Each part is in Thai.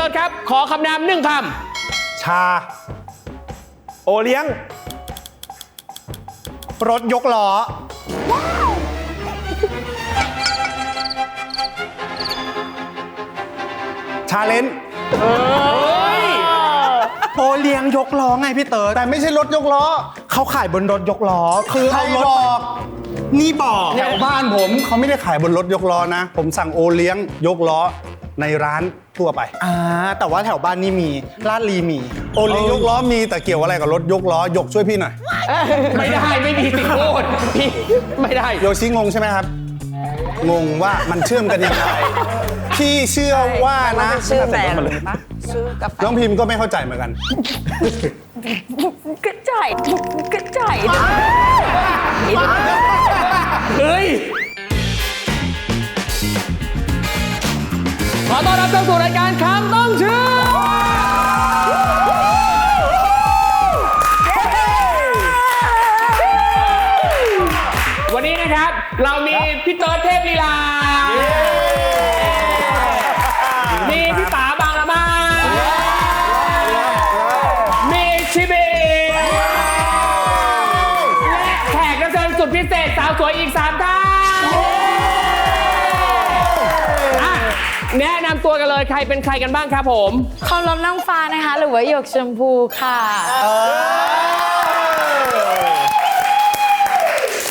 เติร์ดครับ ขอคำนามหนึ่งคชา โอเลี้ยง รถยกล้อ ชาเลนจ์โอเลี้ยงยกล้อไงพี่เติร์ดแต่ไม่ใช่รถยกล้อ เขาขายบนรถยกล้อ คือใครเอารถบอก นี่บอก แถวบ้านผมเขาไม่ได้ขายบนรถยกล้อนะ ผมสั่งโอเลี้ยงยกล้อ ในร้านทั่วไป อ่าแต่ว่าแถวบ้านนี่มีลาดลีมี โอเลี้ยงยกล้อมีแต่เกี่ยวอะไรกับรถยกล้อยกช่วยพี่หน่อยำไม่ได้ไม่มีสิทธิ์พูดพี่ไม่ได้ โยชิงงใช่ไหมครับ งงว่ามันเชื่อมกันยังไงพี่เชื่อว่านะชื่อแฟนเลยปะชื่อกาแฟน้องพิมพ์ก็ไม่เข้าใจเหมือนกันกระจายกระจาย ต้อนรับเข้าสู่รายการคำต้ ตัวกันเลยใครเป็นใครกันบ้างครับผมเคารพน้องฟ้านะคะ หรือว่าหยกชมพูค่ะ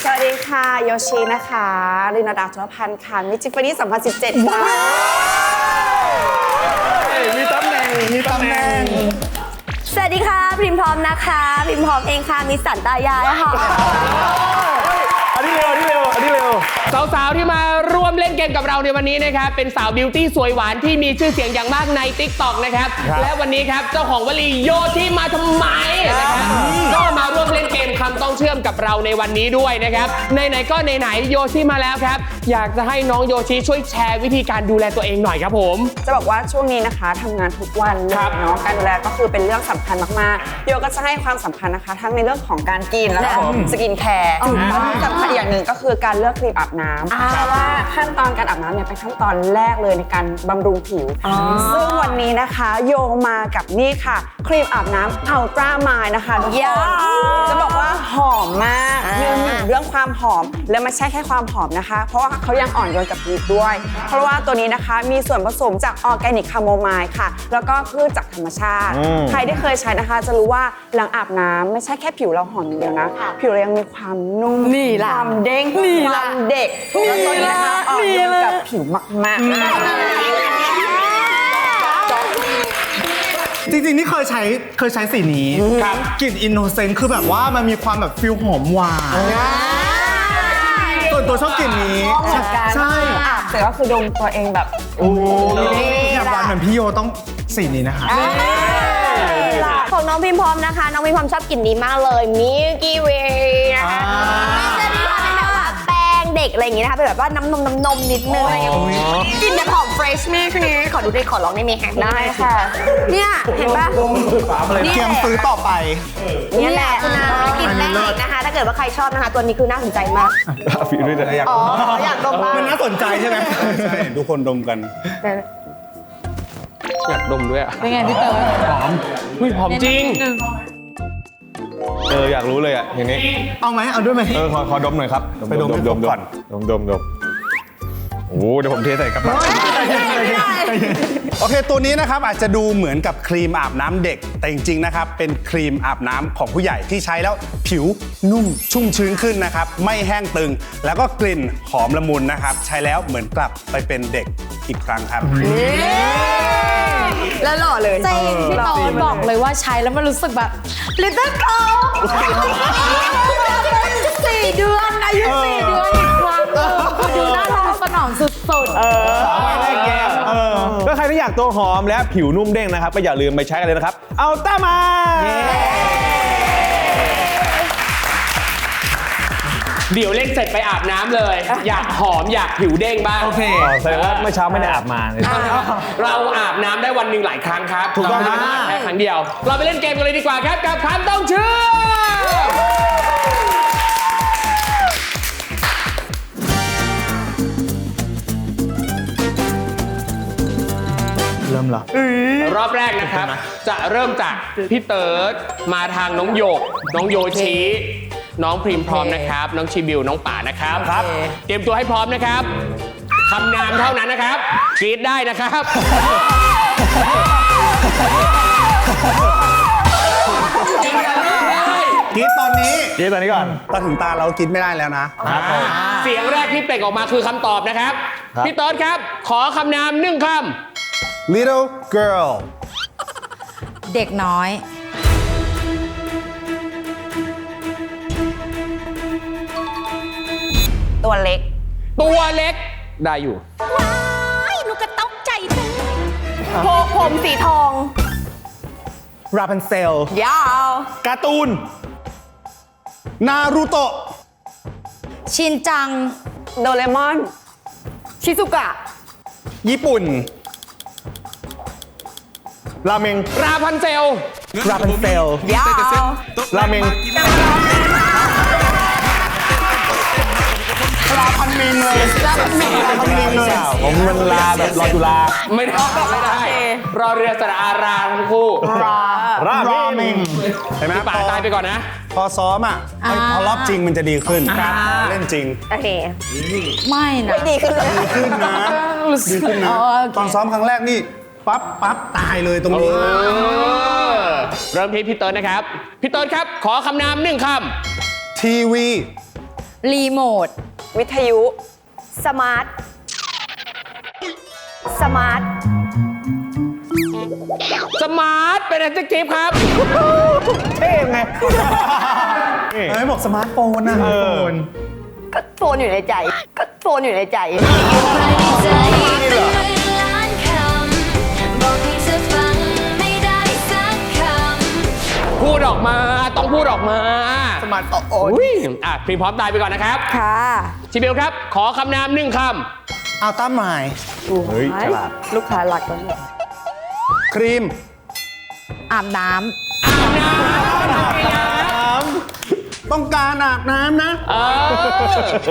สวัสดีค่ะ โยชินะคะรินาดาธุรพันธ์ค่ะ มิจิฟานี่2017ค่ะมีตำแหน่งมีตำแหน่งสวัสดีค่ะ พิมพร้อมนะคะ พิมพร้อมเองค่ะ มีสันตายายค่ะ อันนี้เร็วอันนี้เร็วอันนี้เร็ว สาวๆ ที่มาร่วมเล่นเกมกับเราในวันนี้นะครับ เป็นสาวบิวตี้สวยหวานที่มีชื่อเสียงอย่างมากใน t ิ k t o k นะครับ ครับและวันนี้ครับ เจ้าของวลีโยที่มาทำไมนะครับ ก็มาร่วมเล่นเกมคำต้องเชื่อมกับเราในวันนี้ด้วยนะครับไหนๆก็ไหนๆโยชิมาแล้วครับ อยากจะให้น้องโยชิช่วยแชร์วิธีการดูแลตัวเองหน่อยครับผม จะบอกว่าช่วงนี้นะคะทำงานทุกวันเลครัยบ เนาะการดูแลก็คือเป็นเรื่องสำคัญมากๆโยก็จะให้ความสำคัญนะคะ ทั้งในเรื่องของการกินแล้วก็สกินแคร์แล้วที่สำคัญอีกอย่างหนึ่งก็คือการเลือกครีมอาบน้ำเพราะว่าขั้นตอนการอาบน้ำเนี่ยเป็นขั้นตอนแรกเลยในการบำรุงผิว ซึ่งวันนี้นะคะโยมากับนี่ค่ะ ครีมอาบน้ำอัลตร้ามายนะคะทุกคนจะบอกว่าหอมมากยืนหนึ่งเรื่องความหอมและไม่ใช่แค่ความหอมนะคะ เพราะว่าเขายังอ่อนโยนกับผิวด้วย เพราะว่าตัวนี้นะคะมีส่วนผสมจากออร์แกนิกคาโมไมล์ค่ะ แล้วก็พืชจากธรรมชาติใครที่เคยใช้นะคะ จะรู้ว่าหลังอาบน้ำไม่ใช่แค่ผิวเราหอมอย่างเดียวนะ ผิวเรายังมีความนุ่ม นี่ล่ะความเด้งนี่คล่ะวามเด็กแล้วตัวนี้นะคะอ่อนโยนกับผิวมากๆจริงๆ นี่เคยใช้เคยใช้สีนี้ครับกลิ่นอินโนเซนต์คือแบบว่ามันมีความแบบฟิลหอมหวานส่วนตัวชอบกลิ่นนี้เหมือนกันใช่อาบเสร็จก็คือดมตัวเองแบบ โอ้อยากหวานเหมือนพี่โยต้องสีนี้นะคะ ของน้องพิมพร้อมนะคะ น้องพิมพร้อมชอบกลิ่นนี้มากเลยมิลกี้เวย์นะคะอ่า เด็กอะไรอย่างงี้นะคะเป็นแบบว่าน้ำนมน้ำนมนิดนึงอะไรอย่างเงี้ยกลิ่นแบบหอมเฟรชมากคือนี้ขอดูได้ขอลองได้ไหมคะได้ค่ะ เนี่ยเห็นปะนี่เตรียมซื้อต่อไป นี่แหละคุณนะกลิ่นแป้งเด็กนะคะ ถ้าเกิดว่าใครชอบนะคะ ตัวนี้คือน่าสนใจมากฝีด้วยแต่อยากอ๋อ อยากดมบ้างมันน่าสนใจใช่ไหมใช่ทุกคนดมกัน อยากดมด้วยอะเป็นไงพี่เติร์ดเฮ้ยหอมจริง เอออยากรู้เลยอะอย่างนี้เอาไหมเอาด้วยไหมเออขอขอดมหน่อยครับไปดมให้ครบก่อน ดมดมดม โอ้โหเดี๋ยวผมเทใส่กระเป๋าโอเค ตัวนี้นะครับอาจจะดูเหมือนกับครีมอาบน้ำเด็ก แต่จริงๆนะครับเป็นครีมอาบน้ำของผู้ใหญ่ที่ใช้แล้วผิวนุ่มชุ่มชื้นขึ้นนะครับ ไม่แห้งตึง แล้วก็กลิ่นหอมละมุนนะครับ ใช้แล้วเหมือนกลับไปเป็นเด็กอีกครั้งครับ แล้วหล่อเลยจริงพี่เติร์ดบอกเลยว่าใช้แล้วมันรู้สึกแบบ little girl สี่เดือนอายุสี่เดือน รักสนองสุดๆเออก็ใครที่อยากตัวหอมและผิวนุ่มเด้งนะครับ ก็อย่าลืมไปใช้กันเลยนะครับ เอาต้ามา เดี๋ยวเล่นเสร็จไปอาบน้ำเลย อยากหอมอยากผิวเด้งบ้างโอเคแสดงว่าเมื่อเช้าไม่ได้อาบมาเลยเราอาบน้ำได้วันหนึ่งหลายครั้งครับถูกต้องครับเราไม่ได้อาบแค่ครั้งเดียว เราไปเล่นเกมกันเลยดีกว่าครับกับคำต้องเชื่อ มเลิมเหรอ รอบแรกนะครับ จะเริ่มจากพี่เติร์ดมาทางน้องโยก น้องโยชิน้องพริมพร้อมนะครับ น้องชิบิวน้องป่านะครับครับ เตรียมตัวให้พร้อมนะครับคำนามเท่านั้นนะครับกรีดได้นะครับกิดตอนนี้เดี๋ยวตอนนี้ก่อนตอนถึงตาเรากินไม่ได้แล้วนะ เสียงแรกที่เปล่งออกมาคือคำตอบนะครับครับพี่เติร์ดครับ ขอคำนามหนึ่งค little girl เด็กน้อย ตัวเล็กำตัวเล็กได้อยู่โพผมสีทองราพันเซลยาว การ์ตูน นารูโตะ ชินจัง โดเรมอน ชิซุกะ ญี่ปุ่น ราเมงราพันเซล ราพันเซล ยาว ราเมง ราพันเมงเลยราพันเมงเลยผมมันลาแบบรอจุฬาไม่ได้ไม่ได้รอเรือสระอาราทั้งคู่ราราเมเมงงเห็นไหมพี่ป่าพอตายไปก่อนนะ พอซ้อมอะพอรอบจริงมันจะดีขึ้นเล่นจริงโอเคไม่นะดีขึ้นเลยดีขึ้นนะดีขึ้นนะอ๋อโอเคตอนซ้อมครั้งแรกนี่ ปั๊บปั๊บตายเลยตรงนี้เออเริ่มที่พี่เติร์ดนะครับ พี่เติร์ดครับ ขอคำนามหนึ่งคทีวี รีโมท วิทยุ สมาร์ท สมาร์ทำสมาร์ทเป็น adjective ครับเท่ไงเอ้ยบอกสมาร์ทโฟนนะเออก็โฟนอยู่ในใจ ก็โฟนอยู่ในใจ พูดออกมา ต้องพูดออกมาสมาร์ทโอ้อุ้ยอะพรีพร้อมตายไปก่อนนะครับค่ะชิเบลครับ ขอคำนามหนึ่งคอัลต้าไมเฮ้ยฉลาด ลูกค้าหลักก็ครีมอาบน้ำอาบน้ำต้องการอาบน้ำนะ เอ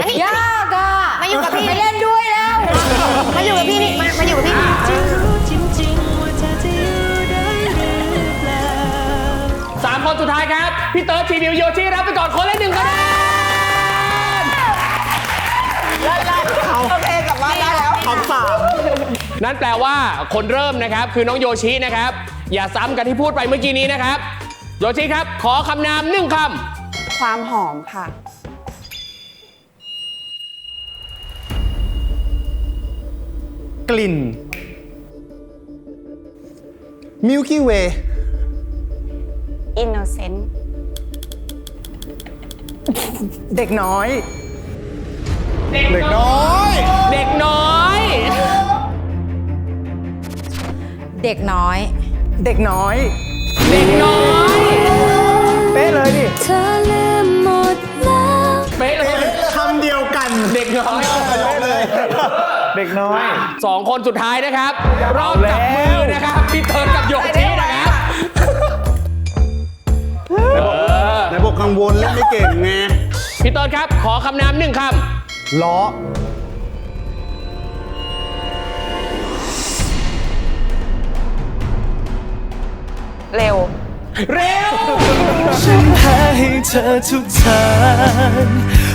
อำยากอะมาอยู่กับพี่ไปเล่นด้วยแล้ว มาอยู่กับพี่นี่มามาอยู่กับพี่สามคน สุดท้ายครับ พี่เติร์ดชีบิวโยชิรับไปก่อนคนละหนึ่งคะแนนโอเคกลับบ้านได้แล้วคำสามนั่นแปลว่าคนเริ่มนะครับ คือน้องโยชินะครับ อย่าซ้ำกันที่พูดไปเมื่อกี้นี้นะครับ โยชิครับ ขอคำนามหนึ่งคความหอมค่ะ กลิ่นมิลกี้เวย์ อินโนเซนต์เด็กน้อยำเด็กน้อย เด็กน้อย เด็กน้อย เด็กน้อย เด็กน้อย เป๊ะเลยดิเป๊ะเลยคำเดียวกัน เด็กน้อย เด็กน้อยสองคนสุดท้ายนะครับ รอบจับมือนะครับ พี่เติร์ดกับโยชิน กกังวลเล่นไม่เก่งไงพี่เติร์ดครับ ขอคำนามหนึ่งคล้อเร็วำ เร็ว ฉันแพ้ให้เธอทุกทาง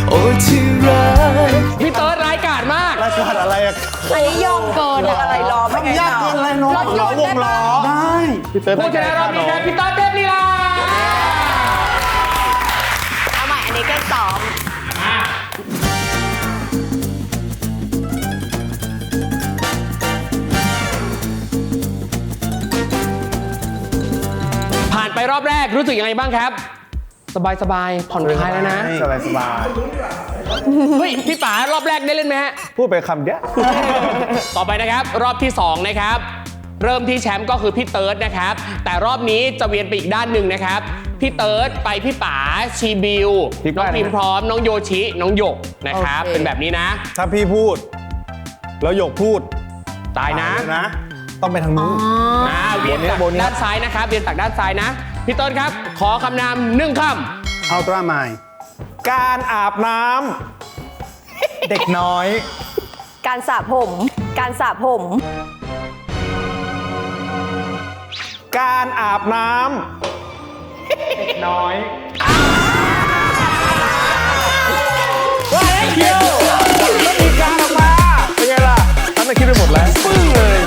โอ้ที่รัก พี่เติร์ดร้ายกาจมาก รายการอะไรอะอันนี้ยอมเกินอะอะไรรอไม่ไงทำยากเกินอะไรเนาะรถยนต์ได้ปะได้ พี่เติร์ดผู้ชนะรอบนี้ครับพี่เติร์ดเทพลีลา เอาใหม่อันนี้ก็สองผ่านไปรอบแรกรู้สึกยังไงบ้างครับ สบายสบายๆผ่อนคลายแล้วนะ สบายสบายเฮ้ย พี่ป๋ารอบแรกได้เล่นไหมฮะพูดไปคำเดียว ต่อไปนะครับ รอบที่ 2 นะครับ เริ่มที่แชมป์ก็คือพี่เติร์ดนะครับ แต่รอบนี้จะเวียนไปอีกด้านหนึ่งนะครับ พี่เติร์ดไปพี่ป๋าชีบิวพี่น้องป้าพิมพร้อม น้องโยชิน้องหยกนะครับ โอเค เป็นแบบนี้นะ ถ้าพี่พูด แล้วหยกพูดตายนะนะ ต้องไปทางนู้นอ่าเวียนจากด้านซ้ายนะครับเวียนจากด้านซ้ายนะ พี่เติร์ดครับ ขอคำนามหนึ่งคอัลตร้าไมการอาบน้เด็กน้อย การสระผม การสระผม การอาบน้ำน้อยเฮ้ยเคียวแล้วมีการออกมาเป็นไงล่ะทำให้คิดไปหมดแล้วปึ้งเลย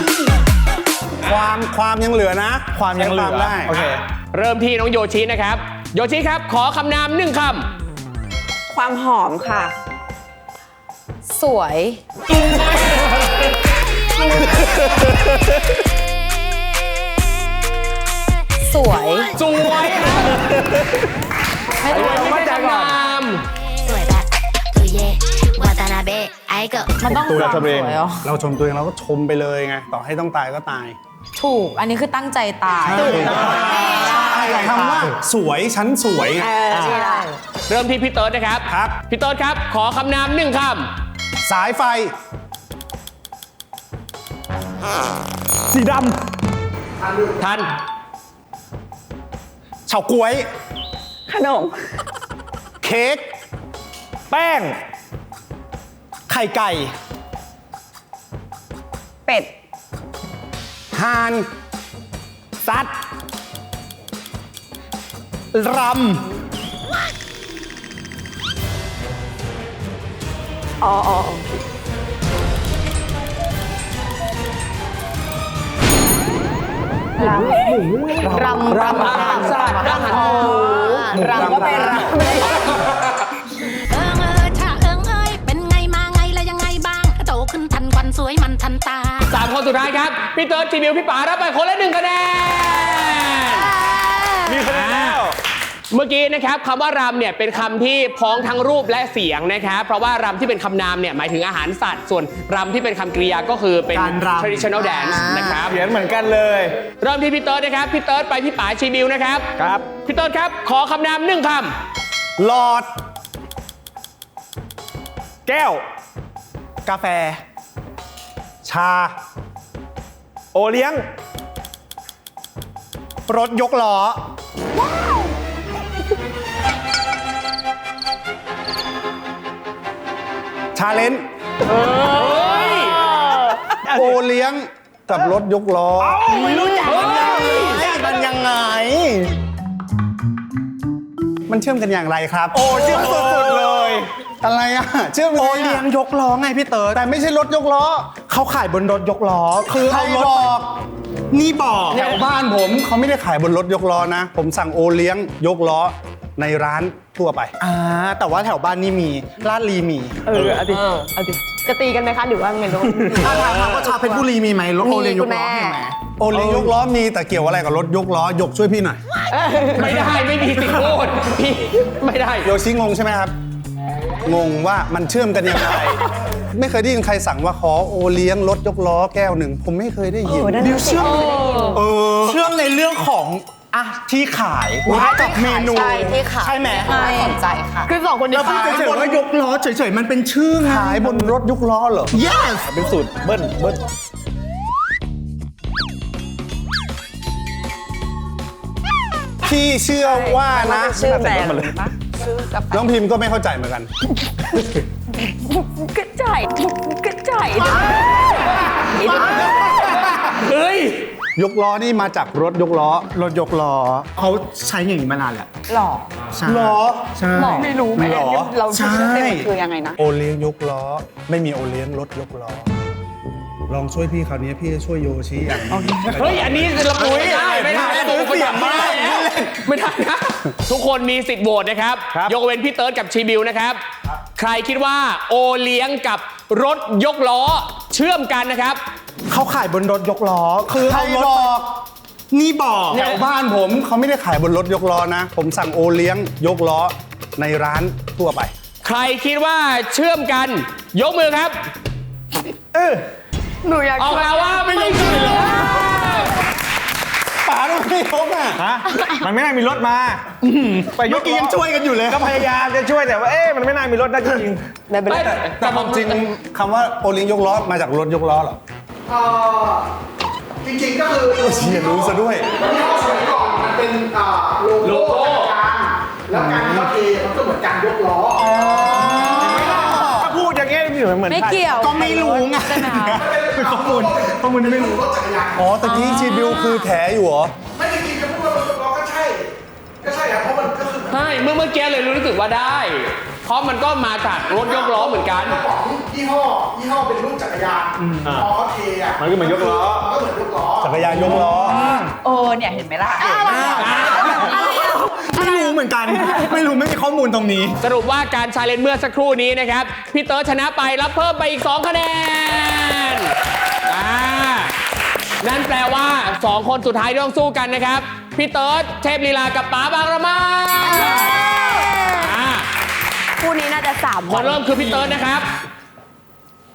ความความยังเหลือนะ ความยังเหลือใช้ได้โอเคเริ่มที่น้องโยชินะครับ โยชิครับ ขอคำนามหนึ่งคความหอมค่ะ สวย สวยำสวยครับไม่ได้ไม่ไม่ใช่ได้คำนามสวยแบบตุยเย่วาตานาเบะไอเกะมันต้องตัวความทำสเองวยเหรอเราชมตัวเองเราก็ชมไปเลยไงต่อให้ต้องตายก็ตายถูก อันนี้คือตั้งใจตายคำว่าสวยฉันสวยไง เริ่มที่พี่เติร์ดนะครับครับ พี่เติร์ดครับ ขอคำนามหนึ่งคสายไฟ สีดำทัน เฉาก๊วย ขนม เค้กำแป้ง ไข่ไก่เป็ด ห่านซัดรอ๋ออ๋อ รำรำรำอาหารสัตว์อาหารหมูรำก็เป็นรำเอิงเออชาเอิงเอยเป็นไงมาไงแล้วยังไงบ้างโตขึ้นทันวันสวยมันทันตาสามคนสุดท้ายครับ พี่เติร์ดจีบิวพี่ป๋ารับไปคนละหนึ่งคะแนนมีคะแนนแล้ว เมื่อกี้นะครับคำว่ารำเนี่ยเป็นคำที่พ้องทั้งรูปและเสียงนะครับเพราะว่ารำที่เป็นคำนามเนี่ยหมายถึงอาหารสัตว์ ส่วนรำที่เป็นคำกริยาก็คือเป็น การรำ traditional dance นะครับเขียนเหมือนกันเลย เริ่มที่พี่เติร์ดนะครับพี่เติร์ดไปพี่ป๋าชีบิวนะครับครับ พี่เติร์ดครับขอคำนามหนึ่งคหลอด แก้วำกาแฟ ชา โอเลี้ยง รถยกล้อ ชาเลนจ์โอเลี้ยงกับรถยกล้อมันยังไง มันเชื่อมกันอย่างไรครับ โอ้เชื่อมสุดๆเลย อะไรอะ เชื่อมโอกันเลี้ยงยกล้อไงพี่เติร์ดแต่ไม่ใช่รถยกล้อเขาขายบนรถยกล้อ คือใครเอารถบไปอกนี่บอกแถวบ้านผมเขาไม่ได้ขายบนรถยกล้อนะ ผมสั่งโอเลี้ยงยกล้อ ในร้านทั่วไป อ่าแต่ว่าแถวบ้านนี่มีลาดลีมีเออเอาดิเอาดิจะตีกันไหมคะหรือว่าไงรู้ถ้าถามถามว่าชาวเพชรบุรีมีไหมรถโอเลี้ยงยกล้อมีคุณแม่เห็นไหมโอเลี้ยงยกล้อมีแต่เกี่ยวอะไรกับรถยกล้อยกช่วยพี่หน่อยำไม่ได้ไม่มีสิทธิ์พูดพี่ไม่ได้โยชิงงใช่ไหมครับ งงว่ามันเชื่อมกันยังไงไม่เคยได้ยินใครสั่งว่าขอโอเลี้ยงรถยกล้อแก้วหนึ่ง ผมไม่เคยได้ยินดิวเชื่อมเออเชื่อมในเรื่องของ อะที่ขายกับเมนูใช่ที่ขายใช่ไหมน่าสนใจค่ะคือสองคนนี้แล้วพี่เฉยๆว่ายกล้อเฉยๆ มันเป็นชื่อไงขายบนรถยกล้อเหรอ yes เป็นสูตรเบิ้ลเบิ้ลพี่เชื่อว่านะชื่อแบรนด์ปะชื่อกาแฟน้องพิมพ์ก็ไม่เข้าใจเหมือนกันกระจายกระจายเฮ้ ยยกล้อนี่มาจากรถยกล้อ รถยกล้อเขาใช้อย่างนี้มานานแล้วหล่อใช่หรอ ใช่ไม่รู้แม่หรอ เราใช่ชื่อเต็มคือยังไงนะ โอเลี้ยงยกล้อ ไม่มีโอเลี้ยงรถยกล้อ ลองช่วยพี่คราวนี้พี่จะช่วยโยชิอย่างนี้เฮ้ยอันนี้เราปุยได้ไม่ได้ไม่ได้ไม่ได้ไม่ได้แล้ว ไม่ได้นะ ทุกคนมีสิทธิ์โหวตนะครับ ยกเว้นพี่เติร์ดกับชีบิวนะครับ ใครคิดว่าโอเลี้ยงกับรถยกล้อเชื่อมกันนะครับ เขาขายบนรถยกล้อ คือใครเอารถบไปอกนี่บอกแถวบ้านผมเขาไม่ได้ขายบนรถยกล้อนะ ผมสั่งโอเลี้ยงยกล้อในร้านทั่วไป ใครคิดว่าเชื่อมกัน ยกมือครับ หนูอยากออกมาว่าไม่เชื่อ ป๋าต้องไม่ยกอะฮะมันไม่น่ามีรถมาไปยเมื่กอกี้ยังช่วยกันอยู่เลยก็พยายามจะช่วยแต่ว่าเอ๊ะมันไม่น่ามีรถนะจริงไม่เป็นไรแต่แต่ความจริงคำว่าโอลี้ยงยกล้อมาจากรถยกล้อเหรอจริงๆก็คือเชียรู้ซะด้วยที่เขาสมัยก่อนมันเป็นโลโก้การแล้วการที่เทมันก็เหมือนการยกล้อ ดอย่างเงี้ยเหมือนไม่เกี่ยว ก็ไม่รู้ไงใช่ไหมคะ เป็นข้อมูลข้อมูลที่ไม่รู้อ๋อตะกี้ชีบิวคือแถอยู่เหรอ ไม่ก็ใช่ครับเพราะมันก็คือใช่เมื่อเมื่อกี้เลยรู้สึกว่าได้ เพราะมันก็มาจากรถยกล้อเหมือนกัน กระป๋องยี่ห้อยี่ห้อเป็นรุ่นจักรยานพอเขาเทอะมันก็เหมือนยกล้อ มันก็เหมือนยกล้อ จักรยานยกล้อ โอ้เนี่ยเห็นไหมล่ะ ไม่รู้เหมือนกัน ไม่รู้ไม่มีข้อมูลตรงนี้ สรุปว่าการชาเลนจ์เมื่อสักครู่นี้นะครับ พี่เติร์ดชนะไปรับเพิ่มไปอีก 2 คะแนนอ่านั่นแปลว่า 2 คนสุดท้ายที่ต้องสู้กันนะครับ พี่เติร์ดเทพลีลากับป๋าบางระมาอ่าคู่นี้น่าจะสามคนเริ่มคือพี่เติร์ดนะครับ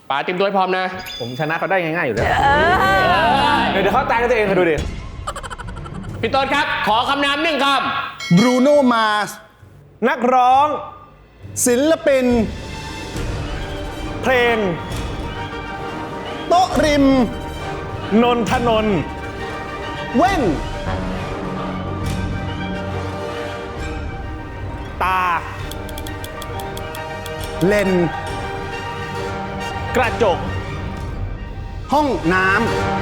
ป๋าเตรียมตัวให้พร้อมนะ ผมชนะเขาได้ง่ายๆอยู่แล้ว เดี๋ยวเดี๋ยวเขาตายกันตัวเองค่ะดูดิ พี่เติร์ดครับ ขอคำนามหนึ่งคบรูโนมาสนักร้อง ศิลปิน เพลง โต๊ะริม นนทนนท์เว้น ตา เลน กระจก ห้องน้ำ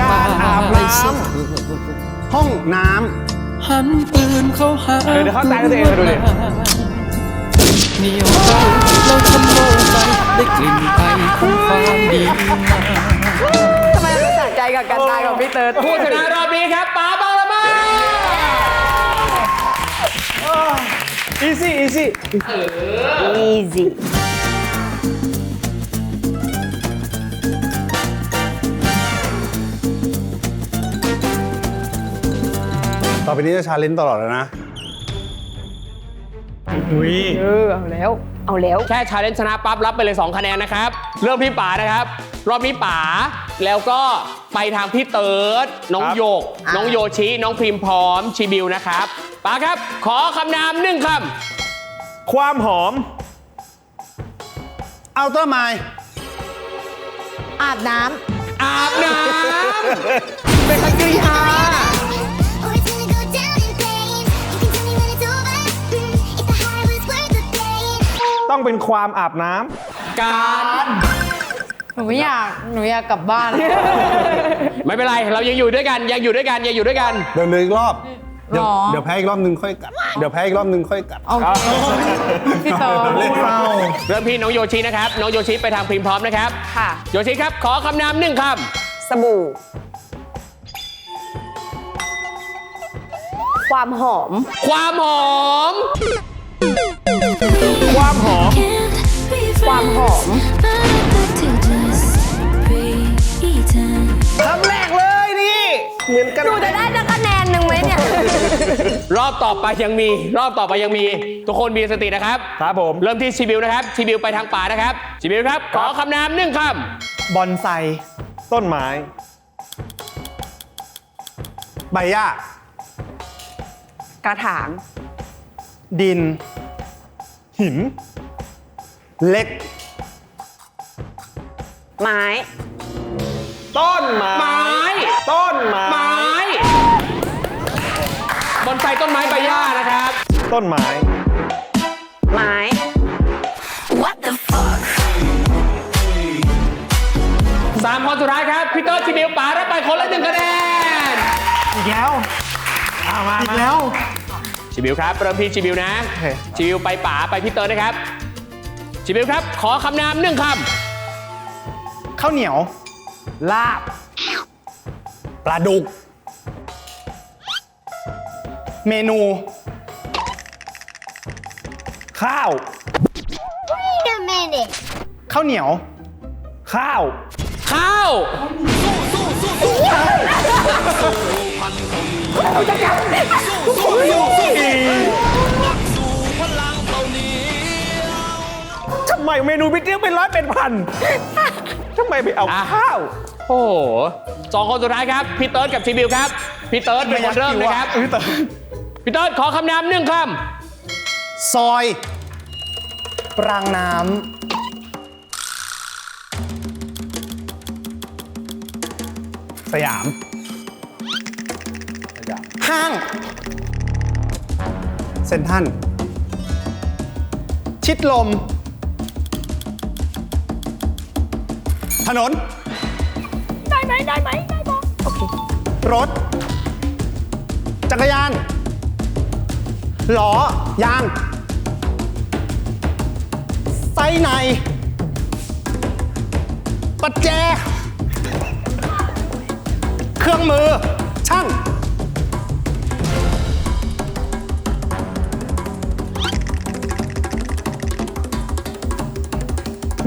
การอาบน้ำห้องน้หันปืนเข้าหาเดี๋ยวเดี๋ยวเขาตายกันตัวเองค่ะดูดิ เหนียวใจเราทำโลกไปได้กลิ่นไอของความดีงามทำไมเราสะใจกับการตายของพี่เติร์ดำผู้ชนะรอบนี้ครับป๋าบางระมาอีซี่อีซี่ easy ต่อไปนี้จะชาเลนจ์ตลอดเลยนะเออเอาแล้ว เอาแล้ว แค่ชาเลนจ์ชนะปั๊บรับไปเลย 2 คะแนนนะครับ เริ่มที่ป๋านะครับ รอบนี้ป๋าแล้วก็ไปทางพี่เติร์ดน้องครับ โยก น้องโยชิ น้องพริมพร้อมชีบิวนะครับป๋าครับ ขอคำนามหนึ่งคความหอม อัลตร้าไมล์อาบน้ำอาบน้ำเป็นกริยา ต้องเป็นความอาบน้ำการำหนูไม่อยาก หนูอยากกลับบ้าน ไม่เป็นไร เรายังอยู่ด้วยกัน ยังอยู่ด้วยกัน ยังอยู่ด้วยกัน เดี๋ยวเหลยอีกรอบ เดี๋ยวหรอ เดี๋ยวแพ้อีกรอบนึงค่อยกัด เดี๋ยวแพ้อีกรอบนึงค่อยกัดโอเคพี่เติร์ดเล่นเศร้าเริ่มที่น้องโยชินะครับ น้องโยชิไปทางพริมพร้อมนะครับ ค่ะ โยชิครับ ขอคำนามหนึ่งคสบู่ ความหอมำ ความหอม ความหอม ความหอมคำแรกเลยนี่ เหมือนกันหนูจะได้สักคะแนนหนึ่งไหมเนี่ย รอบต่อไปยังมี รอบต่อไปยังมี ทุกคนมีสตินะครับ ครับผม เริ่มที่ชีบิวนะครับ ชีบิวไปทางป่านะครับ ชีบิวครับ ขอคำนามหนึ่งคบอนไซต้นไม้ ใบหญ้ากระถาง ดิน หิน เล็ก ไม้ ต้นไม้ำไม้ ต้นไม้ไม้บอนไซต้นไม้ใบหญ้านะครับ ต้นไม้ ไม้สามคนสุดท้ายครับพี่เตอร์ชีบิวป่ารับไปคนละหนึ่งคะแนนอีกแล้วอีกแล้ว ชีบิวครับ เริ่มที่ชีบิวนะโอเคชีบิวไปป่าไปพี่เตอร์นะครับชีบิวครับ ขอคำนามหนึ่งคข้าวเหนียว ลาบปลาดุก เมนู ข้าว Wait a minute. ข้าวเหนียว ข้าวำข้าว ทำไมเมนูพี่เตี้ยเป็นร้อยเป็นพันทำไมไปเอาอะข้าว โอ้โหสองคนสุดท้ายครับ พี่เติร์ดกับชีบิวครับ พี่เติร์ดเป็นคนเริ่มนะครับ พี่เติร์ดพี่เติร์ดขอคำนามหนึ่งคซอยรางน้สยามำ ห้าง เซนทรันชิดลม ถนน ได้ไหมได้ไหมได้ปะรถ จักรยานล้อยางไส้ใน ปัจแจ เครื่องมือ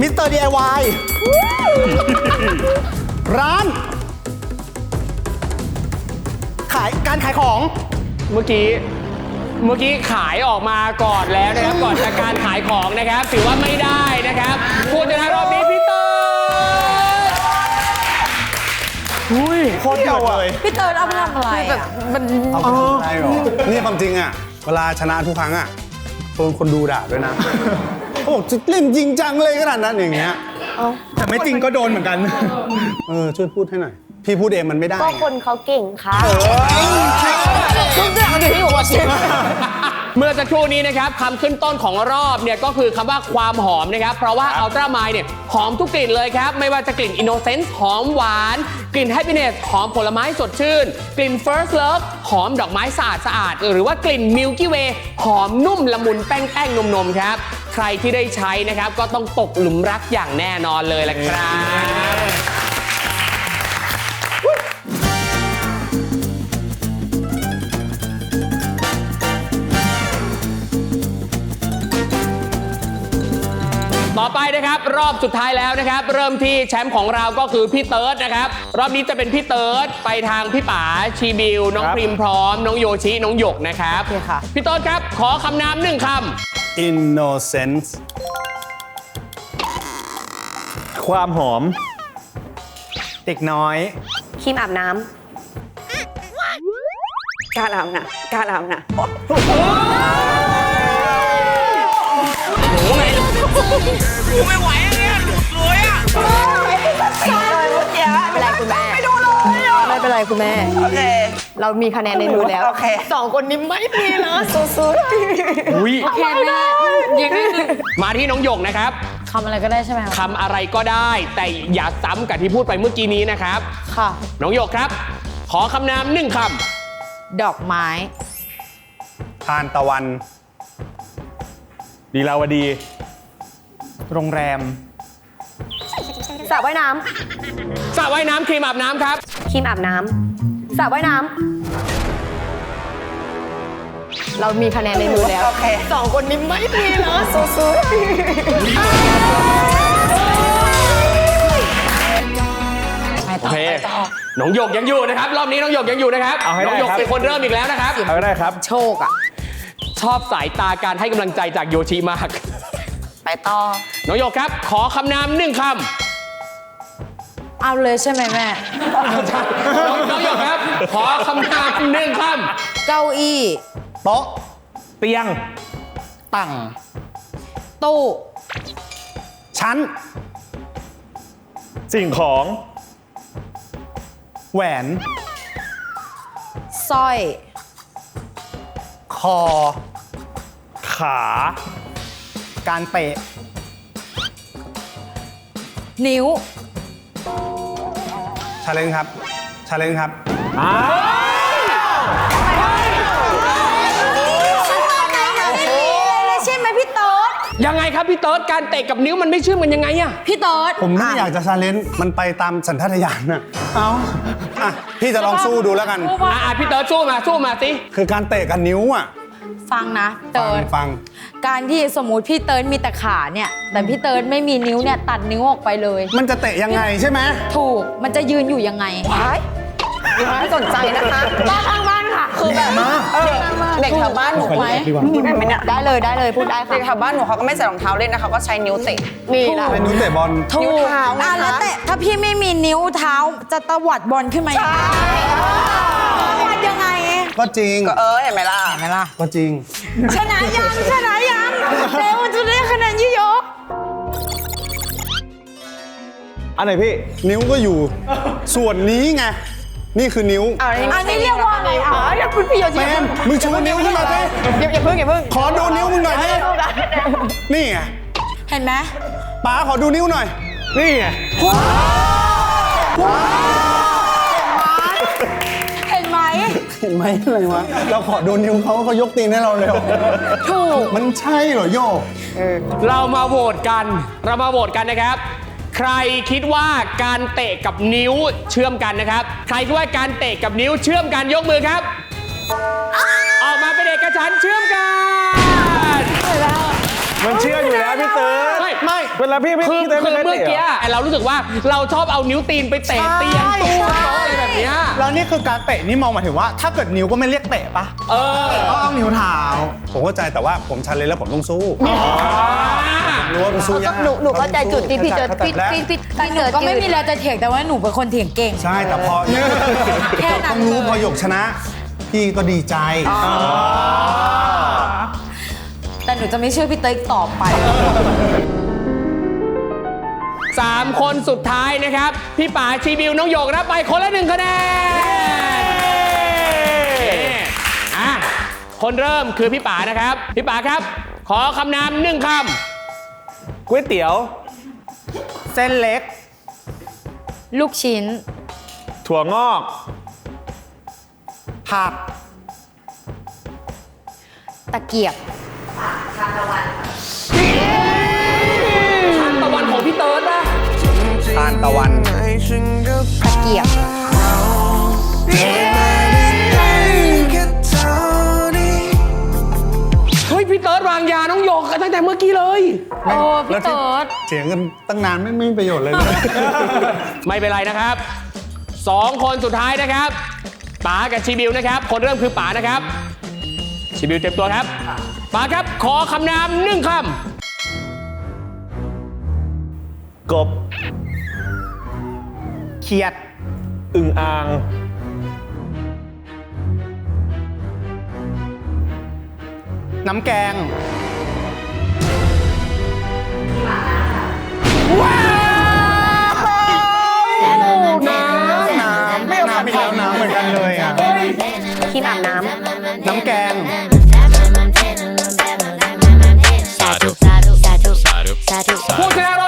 มิสเตอร์ DIY ร้าน ขายการขายของ เมื่อกี้ เมื่อกี้ขายออกมาก่อนแล้วนะครับ ก่อนจากการขายของนะครับ ถือว่าไม่ได้นะครับผู้ชนะรอบนี้พี่เตอร์อุ้ยโคตรเดือดเลยพี่เติร์ดเอาไปทำอะไรอะเอาไปทำอะไรหรอนี่ความจริงอะ เวลาชนะทุกครั้งอะโดนคนดูด่าด้วยนะ เขาบอกจะเล่นจริงจังเลยขนาดนั้นอย่างเงี้ยแต่ไม่จริงก็โดนเหมือนกัน เออช่วยพูดให้หน่อยพี่พูดเองมันไม่ได้ก็ไง คนเขาเก่งค่ะทุกอย่างมันอยู่ที่หัวเช เมื่อสักครู่นี้นะครับคำขึ้นต้นของรอบเนี่ยก็คือคำว่าความหอมนะครับ เพราะว่าอัลตร้าไมเนี่ยหอมทุกกลิ่นเลยครับ ไม่ว่าจะกลิ่นอินโนเซนส์หอมหวาน กลิ่นแฮปปี้เนสหอมผลไม้สดชื่น กลิ่น First Love หอมดอกไม้สะอาดสะอาด หรือว่ากลิ่น Milky Way หอมนุ่มละมุนแป้งแป้งนมๆครับ ใครที่ได้ใช้นะครับก็ต้องตกหลุมรักอย่างแน่นอนเลยละครับ ต่อไปนะครับ รอบสุดท้ายแล้วนะครับ เริ่มที่แชมป์ของเราก็คือพี่เติร์ดนะครับ รอบนี้จะเป็นพี่เติร์ดไปทางพี่ป๋าชีบิว น้องครับ พริมพร้อม น้องโยชิ น้องหยกนะครับโอเคค่ะ พี่เติร์ดครับ ขอคำนามหนึ่งค innocence ความหอม เด็กน้อย ครีมอาบน้การอาบน้ำการอาบน้ำำไม่เป็นไรคุณแม่ ไม่ดูเลยไม่เป็นไรคุณแม่ โอเค เรามีคะแนนในมือแล้วโอเค สองคนนี้ไม่มีนะสุดำอุ้ยโอเคแม่ยังไงมาที่น้องหยกนะครับคำอะไรก็ได้ใช่ไหมคะ คำอะไรก็ได้ แต่อย่าซ้ำกับที่พูดไปเมื่อกี้นี้นะครับ ค่ะ น้องหยกครับ ขอคำนามหนึ่งคดอกไม้ ทานตะวัน ดีลาวดี โรงแรมๆสระว่ายน้ำสระว่ายน้ำครีมอาบน้ำครับำครีมอาบน้ำสระว่ายน้ำเรามีคะแนนในมือแล้ว โอเคสองคนนี้ไม่มีนะสุดโอเค น้องหยกยังอยู่นะครับ รอบนี้น้องหยกยังอยู่นะครับ เอาให้ได้น้องหยกครับ เป็นคนเริ่มอีกแล้วนะครับ เอาก็ได้ครับโชคอะชอบสายตาการให้กำลังใจจากโยชิมาก ไปต่อ น้องหยกครับ ขอคำนามหนึ่งคเอาเลยใช่ไหมแม่ำน้องน้องหยกครับ ขอคำนามหนึ่งคเก้าอี้ โต๊ะเตียง ตั่ง ตู้ ชั้น สิ่งของ แหวน สร้อย คอ ขา การเตะ นิ้ว ชาเลนครับ ชาเลนครับใช่ไหมพี่เติร์ดำยังไงครับพี่เติร์ดการเตะกับนิ้วมันไม่เชื่อมกันยังไงอะพี่เติร์ดผมไม่อยากจะชาเลนมันไปตามสัญชาตญาณน่ะเอาอะพี่จะลองสู้ดูแล้วกัน อะพี่เติร์ดสู้มาสู้มาสิ คือการเตะกับนิ้วอะ ฟังนะฟัเติร์ดฟัง การที่สมมุติพี่เติร์ดมีแต่ขาเนี่ย แต่พี่เติร์ดไม่มีนิ้วเนี่ยตัดนิ้วออกไปเลย มันจะเตะยังไงใช่ไหมถูกมันจะยืนอยู่ยังไงไม่สนใจนะคะบ้านข้างบ้านค่ะ คือแบบเด็กแถวบ้านหนูไหมพูดได้ไหมเนี่ยได้เลยได้เลยพูดได้ค่ะเด็กแถวบ้านหนูเขาก็ไม่ใส่รองเท้าเล่นนะเขาก็ใช้นิ้วเตะนี่นะเป็นนิ้วเตะบอลถูนิ้วกเท้าไงอะคะแล้วแต่ถ้าพี่ไม่มีนิ้วเท้าจะตวัดบอลขึ้นมายัง ก็จริง ก็เออเห็นไหมล่ะ เห็นไหมล่ะ ก็จริง ชนะยังชนะยังเร็วจะได้คะแนนเยอะอันไหนพี่ นิ้วก็อยู่ ส่วนนี้ไง นี่คือนิ้วๆอันนี้เรียกว่าอะไรอะเรียกคุณพี่โยแมชินมึงชูนิ้วขึ้นมาสิอย่าอย่าเพิ่งอย่าเพิ่งขอดูนิ้วมึงหน่อยดินี่ไงเห็นไหมป๋าขอดูนิ้วหน่อย นี่ไงเห็ เห็นไหมอะไรวะ เราขอดูนิ้วเขาเขายกตีนให้เราเร็วถูก มันใช่เหรอโยก เรามาโหวตกัน เรามาโหวตกันนะครับ ใครคิดว่าการเตะกับนิ้วเชื่อมกันนะครับ ใครคิดว่าการเตะกับนิ้วเชื่อมกันยกมือครับ ออกมาเป็นเอกฉันท์เชื่อมกัน มันเชื่ออยู่แล้วพี่เติร์ดไม่ไม่ เวลาพี่พี่คือพี่เติร์ดคือไม่เมื่อเตะกี้เหรออะเรารู้สึกว่าเราชอบเอานิ้วตีนไปเตะเตียงตู้โต๊ะอะไรแบบเนี้ยแล้วนี่คือการเตะนี่มองหมายถึงว่า ถ้าเกิดนิ้วก็ไม่เรียกเตะปะเออต้องเอานิ้วเท้าผมเข้าใจแต่ว่าผมชันเลยแล้วผมต้องสู้รู้ว่ามันสู้ยากหนูหนูเข้าใจจุดที่พี่เจอเข้าใจพี่แล้วพี่พี่แต่พี่หนูเจอก็ไม่มีอะไรจะเถียงแต่ว่าหนูเป็นคนเถียงเก่ง ใช่แต่พอแค่นั้นต้องรู้พอหยกชนะ พี่ก็ดีใจ แต่หนูจะไม่เชื่อพี่เต้ยต่อไป สามคนสุดท้ายนะครับ พี่ป๋าชีบิวน้องโยกรับไปคนละหนึ่งคะแนนนี่อะคนเริ่มคือพี่ป๋านะครับ พี่ป๋าครับ ขอคำนามหนึ่งคก๋วยเตี๋ยว เส้นเล็ก ลูกชิ้น ถั่วงอก ผัก ตะเกียบำ ทานตะวันของพี่เติร์ดนะทานตะวัน ตะเกียบ เฮ้ยพี่เติร์ดวางยาน้องโยกกันตั้งแต่เมื่อกี้เลย โอ้พี่เติร์ดเถียงกันตั้งนานไม่ไม่มีประโยชน์เลยนะ ไม่เป็นไรนะครับสองคนสุดท้ายนะครับป๋ากับชีบิวนะครับ คนเริ่มคือป๋านะครับชีบิวเต็มตัวครับ ป๋าครับขอคำนามหนึ่งคกบ เขียด อึ่งอ่าง น้ำแกง น้ำน้ำไม่เอาน้ำอีกแล้วน้ำเหมือนกันเลยอะ ครีมอาบน้น้ำแกง ส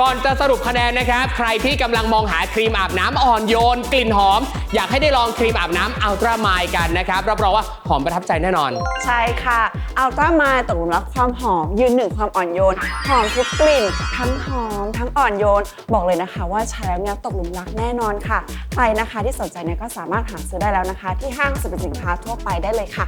ก่อนจะสรุปคะแนนนะครับ ใครที่กำลังมองหาครีมอาบน้ำอ่อนโยน กลิ่นหอม อยากให้ได้ลองครีมอาบน้ำอัลตร้ามายกันนะครับรับรองว่าหอมประทับใจแน่นอน ใช่ค่ะอัลตร้ามาตกหลุมรักความหอม ยืนหนึ่งความอ่อนโยน หอมทุกกลิ่น ทั้งหอม ทั้งอ่อนโยน บอกเลยนะคะ ว่าใช้แล้วเนี่ยตกหลุมรักแน่นอนค่ะ ใครนะคะที่สนใจเนี่ยก็สามารถหาซื้อได้แล้วนะคะ ที่ห้างสรรพสินค้าทั่วไปได้เลยค่ะ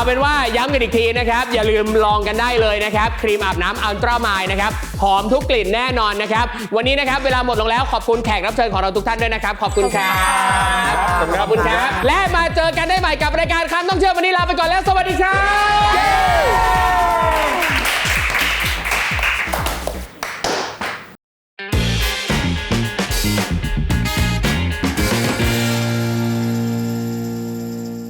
เอาเป็นว่าย้ำกันอีกทีนะครับ อย่าลืมลองกันได้เลยนะครับ ครีมอาบน้ำอัลตร้ามายนะครับหอมทุกกลิ่นแน่นอนนะครับ วันนี้นะครับ เวลาหมดลงแล้วขอบคุณแขกรับเชิญของเราทุกท่านด้วยนะครับ ขอบคุณครับ ขอบคุณครับ และมาเจอกันได้ใหม่กับรายการคำต้องเชื่อวันนี้ลาไปก่อนแล้ว สวัสดีครับ